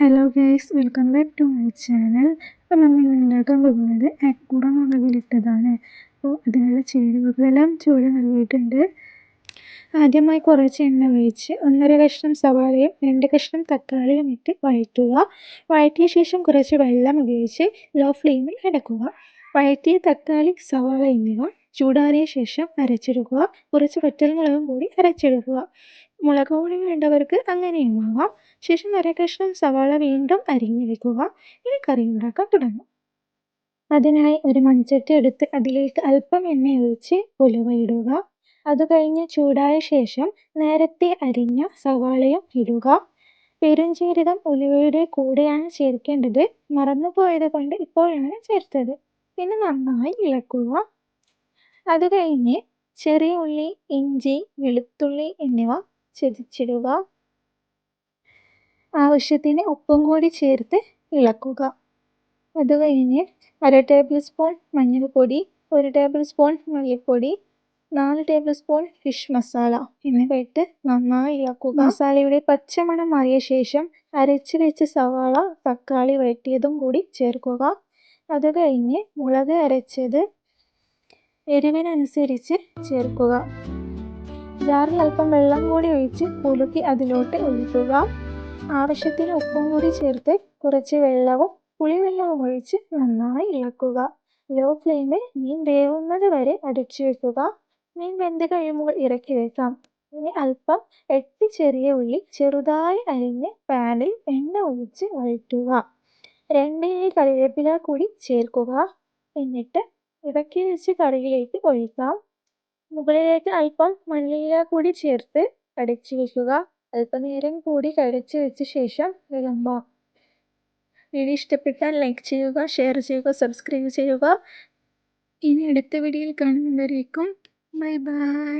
Hello guys welcome back to my channel അപ്പോൾ നമ്മൾ ഉണ്ടാക്കാൻ പോകുന്നത് അക്കൂട മുളകിലിട്ടതാണ് അപ്പോൾ അതിനുള്ള ചേരുവകളെല്ലാം ചൂട് നൽകിയിട്ടുണ്ട്. ആദ്യമായി കുറച്ച് എണ്ണ ഒഴിച്ച് ഒന്നര കഷ്ണം സവാളയും രണ്ട് കഷ്ണം തക്കാളിയും ഇട്ട് വഴറ്റുക. വഴറ്റിയ ശേഷം കുറച്ച് വെള്ളം ഉപയോഗിച്ച് ലോ ഫ്ലെയിമിൽ അടക്കുക. വഴറ്റിയ തക്കാളി സവാള എന്നിവ ചൂടാറിയ ശേഷം അരച്ചെടുക്കുക. കുറച്ച് വറ്റൽമുളകും കൂടി അരച്ചെടുക്കുക. മുളക് പൊടി വേണ്ടവർക്ക് അങ്ങനെയും ആവാം. ശേഷം അര കഷ്ണം സവാള വീണ്ടും അരിഞ്ഞു വെക്കുക ഇനി കറി ഉണ്ടാക്കാൻ തുടങ്ങും. അതിനായി ഒരു മൺചട്ടി എടുത്ത് അതിലേക്ക് അല്പം എണ്ണ ഒഴിച്ച് ഉലുവ ഇടുക. അത് കഴിഞ്ഞ് ചൂടായ ശേഷം നേരത്തെ അരിഞ്ഞ സവാളയും ഇടുക. പെരുംജീരകം ഉലുവയുടെ കൂടെയാണ് ചേർക്കേണ്ടത്. മറന്നുപോയത് കൊണ്ട് ഇപ്പോഴാണ് ചേർത്തത്. പിന്നെ നന്നായി ഇളക്കുക. അത് കഴിഞ്ഞ് ചെറിയ ഉള്ളി ഇഞ്ചി വെളുത്തുള്ളി എന്നിവ ചതച്ചിടുക. ആവശ്യത്തിന് ഉപ്പും കൂടി ചേർത്ത് ഇളക്കുക. അത് കഴിഞ്ഞ് അര ടേബിൾ സ്പൂൺ മഞ്ഞൾപ്പൊടി ഒരു ടേബിൾ സ്പൂൺ മല്ലിപ്പൊടി നാല് ടേബിൾ സ്പൂൺ ഫിഷ് മസാല എന്നിവ ഇട്ട് നന്നായി ഇളക്കുക. മസാലയുടെ പച്ചമണം മാറിയ ശേഷം അരച്ച് വെച്ച സവാള തക്കാളി വഴറ്റിയതും കൂടി ചേർക്കുക. അത് കഴിഞ്ഞ് മുളക് അരച്ചത് എരിവിനനുസരിച്ച് ചേർക്കുക. ജാറിൽ അല്പം വെള്ളം കൂടി ഒഴിച്ച് കുലുക്കി അതിലോട്ട് ഒഴിക്കുക. ആവശ്യത്തിന് ഉപ്പും കൂടി ചേർത്ത് കുറച്ച് വെള്ളവും പുളിവെള്ളവും ഒഴിച്ച് നന്നായി ഇളക്കുക. ലോ ഫ്ലെയിമിൽ മീൻ വേവുന്നത് വരെ അടച്ചു വെക്കുക. മീൻ വെന്ത് കഴിയുമ്പോൾ ഇറക്കി വെക്കാം. ഇനി അല്പം എട്ട് ചെറിയ ഉള്ളി ചെറുതായി അരിഞ്ഞ് പാനിൽ എണ്ണ ഒഴിച്ച് വഴറ്റുക. രണ്ട് കറിവേപ്പില കൂടി ചേർക്കുക. എന്നിട്ട് ഇടയ്ക്ക് വെച്ച് കറിയിലേക്ക് ഒഴിക്കാം. മുകളിലേക്ക് അല്പം മല്ലിയില കൂടി ചേർത്ത് അടച്ചു വെക്കുക. അല്പനേരം കൂടി കഴിച്ചു വെച്ച ശേഷം വിളമ്പാം. വീഡിയോ ഇഷ്ടപ്പെട്ടാൽ ലൈക്ക് ചെയ്യുക ഷെയർ ചെയ്യുക സബ്സ്ക്രൈബ് ചെയ്യുക. ഇനി അടുത്ത വീഡിയോയിൽ കാണുന്നവരേക്കും ബൈ ബൈ